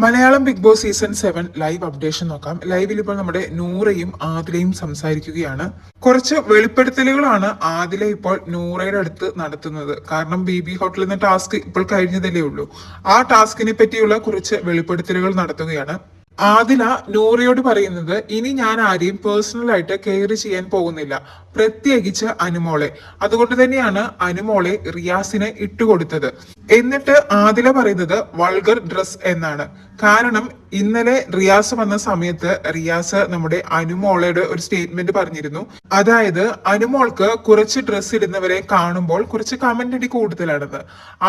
Malayalam Bigg Boss season seven live updation നോക്കാം. ലൈവിൽ ഇപ്പോൾ നമ്മുടെ നൂറയും ആദിലയും സംസാരിക്കുകയാണ്. കുറച്ച് വെളിപ്പെടുത്തലുകളാണ് ആദില ഇപ്പോൾ നൂറയുടെ അടുത്ത് നടത്തുന്നത്. കാരണം ബി ബി ഹോട്ടലിൽ നിന്ന് ടാസ്ക് ഇപ്പോൾ കഴിഞ്ഞതല്ലേ ഉള്ളൂ. ആ ടാസ്കിനെ പറ്റിയുള്ള കുറച്ച് വെളിപ്പെടുത്തലുകൾ നടത്തുകയാണ്. ആദില നൂറയോട് പറയുന്നത് ഇനി ഞാൻ ആരെയും പേഴ്സണലായിട്ട് കെയർ ചെയ്യാൻ പോകുന്നില്ല. പ്രത്യേകിച്ച് അനുമോളെ. അതുകൊണ്ട് തന്നെയാണ് അനുമോളെ റിയാസിനെ ഇട്ടുകൊടുത്തത്. എന്നിട്ട് ആദില പറയുന്നത് വൾഗർ ഡ്രസ് എന്നാണ്. കാരണം ഇന്നലെ റിയാസ് വന്ന സമയത്ത് റിയാസ് നമ്മുടെ അനുമോളയുടെ ഒരു സ്റ്റേറ്റ്മെന്റ് പറഞ്ഞിരുന്നു. അതായത് അനുമോൾക്ക് കുറച്ച് ഡ്രസ്സ് ഇടുന്നവരെ കാണുമ്പോൾ കുറച്ച് കമന്റ് അടി കൂടുതലാണെന്ന്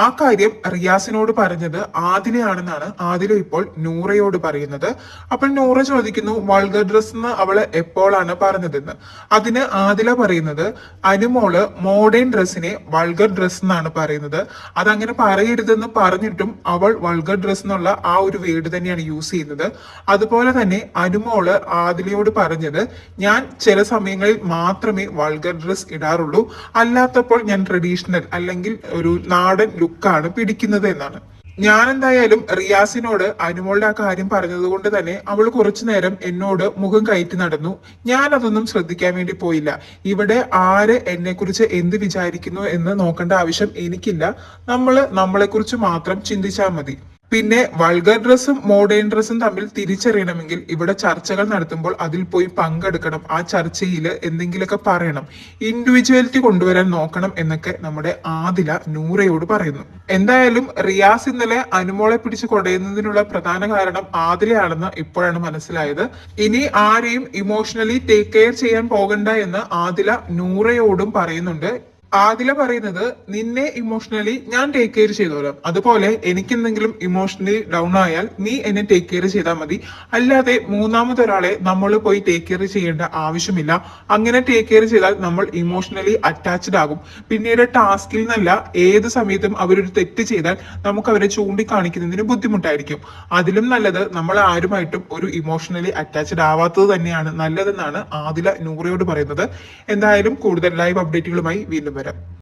ആ കാര്യം റിയാസിനോട് പറഞ്ഞത് ആദിലയാണെന്നാണ് ആദില ഇപ്പോൾ നൂറയോട് പറയുന്നത്. അപ്പോൾ നൂറ ചോദിക്കുന്നു വൾഗർ ഡ്രസ് എന്ന് അവൾ എപ്പോഴാണ് പറഞ്ഞതെന്ന്? അതിന് ആദില പറയുന്നത് അനുമോൾ മോഡേൺ ഡ്രസ്സിനെ വൾഗർ ഡ്രസ് എന്നാണ് പറയുന്നത്. അതങ്ങനെ പറയരുതെന്ന് പറഞ്ഞിട്ടും അവൾ വൾഗർ ഡ്രസ് എന്നുള്ള ആ ഒരു വേർഡ് തന്നെയാണ് യൂസ് ചെയ്യുന്നത്. അതുപോലെ തന്നെ അനുമോൾ ആദിലയോട് പറഞ്ഞത് ഞാൻ ചില സമയങ്ങളിൽ മാത്രമേ വൾഗർ ഡ്രസ് ഇടാറുള്ളൂ. അല്ലാത്തപ്പോൾ ഞാൻ ട്രഡീഷണൽ അല്ലെങ്കിൽ ഒരു നാടൻ ലുക്കാണ് പിടിക്കുന്നത് എന്നാണ്. ഞാൻ എന്തായാലും റിയാസിനോട് അനുമോളുടെ ആ കാര്യം പറഞ്ഞതുകൊണ്ട് തന്നെ അവൾ കുറച്ചു നേരം എന്നോട് മുഖം കയറ്റി നടന്നു. ഞാൻ അതൊന്നും ശ്രദ്ധിക്കാൻ വേണ്ടി പോയില്ല. ഇവിടെ ആര് എന്നെ കുറിച്ച് എന്ത് വിചാരിക്കുന്നു എന്ന് നോക്കേണ്ട ആവശ്യം എനിക്കില്ല. നമ്മൾ നമ്മളെ കുറിച്ച് മാത്രം ചിന്തിച്ചാൽ മതി. പിന്നെ വൾഗർ ഡ്രസ്സും മോഡേൺ ഡ്രസ്സും തമ്മിൽ തിരിച്ചറിയണമെങ്കിൽ ഇവിടെ ചർച്ചകൾ നടത്തുമ്പോൾ അതിൽ പോയി പങ്കെടുക്കണം. ആ ചർച്ചയിൽ എന്തെങ്കിലുമൊക്കെ പറയണം. ഇൻഡിവിജ്വാലിറ്റി കൊണ്ടുവരാൻ നോക്കണം എന്നൊക്കെ നമ്മുടെ ആദില നൂറയോട് പറയുന്നു. എന്തായാലും റിയാസ് ഇന്നലെ അനുമോളെ പിടിച്ച് കൊടയുന്നതിനുള്ള പ്രധാന കാരണം ആദിലയാണെന്ന് ഇപ്പോഴാണ് മനസ്സിലായത്. ഇനി ആരെയും ഇമോഷണലി ടേക്ക് കെയർ ചെയ്യാൻ പോകണ്ട എന്ന് ആദില നൂറയോടും പറയുന്നുണ്ട്. ആദില പറയുന്നത് നിന്നെ ഇമോഷണലി ഞാൻ ടേക്ക് കെയർ ചെയ്തോളാം. അതുപോലെ എനിക്ക് എന്തെങ്കിലും ഇമോഷണലി ഡൗൺ ആയാൽ നീ എന്നെ ടേക്ക് കെയർ ചെയ്താൽ മതി. അല്ലാതെ മൂന്നാമതൊരാളെ നമ്മൾ പോയി ടേക്ക് കെയർ ചെയ്യേണ്ട ആവശ്യമില്ല. അങ്ങനെ ടേക്ക് കെയർ ചെയ്താൽ നമ്മൾ ഇമോഷണലി അറ്റാച്ച്ഡ് ആകും. പിന്നീട് ടാസ്കിൽ നിന്നല്ല ഏത് സമയത്തും അവരൊരു തെറ്റ് ചെയ്താൽ നമുക്ക് അവരെ ചൂണ്ടിക്കാണിക്കുന്നതിന് ബുദ്ധിമുട്ടായിരിക്കും. അതിലും നല്ലത് നമ്മൾ ആരുമായിട്ടും ഒരു ഇമോഷണലി അറ്റാച്ച്ഡ് ആവാത്തത് തന്നെയാണ് നല്ലതെന്നാണ് ആദില നൂറയോട് പറയുന്നത്. എന്തായാലും കൂടുതൽ ലൈവ് അപ്ഡേറ്റുകളുമായി വീണ്ടും വിവരം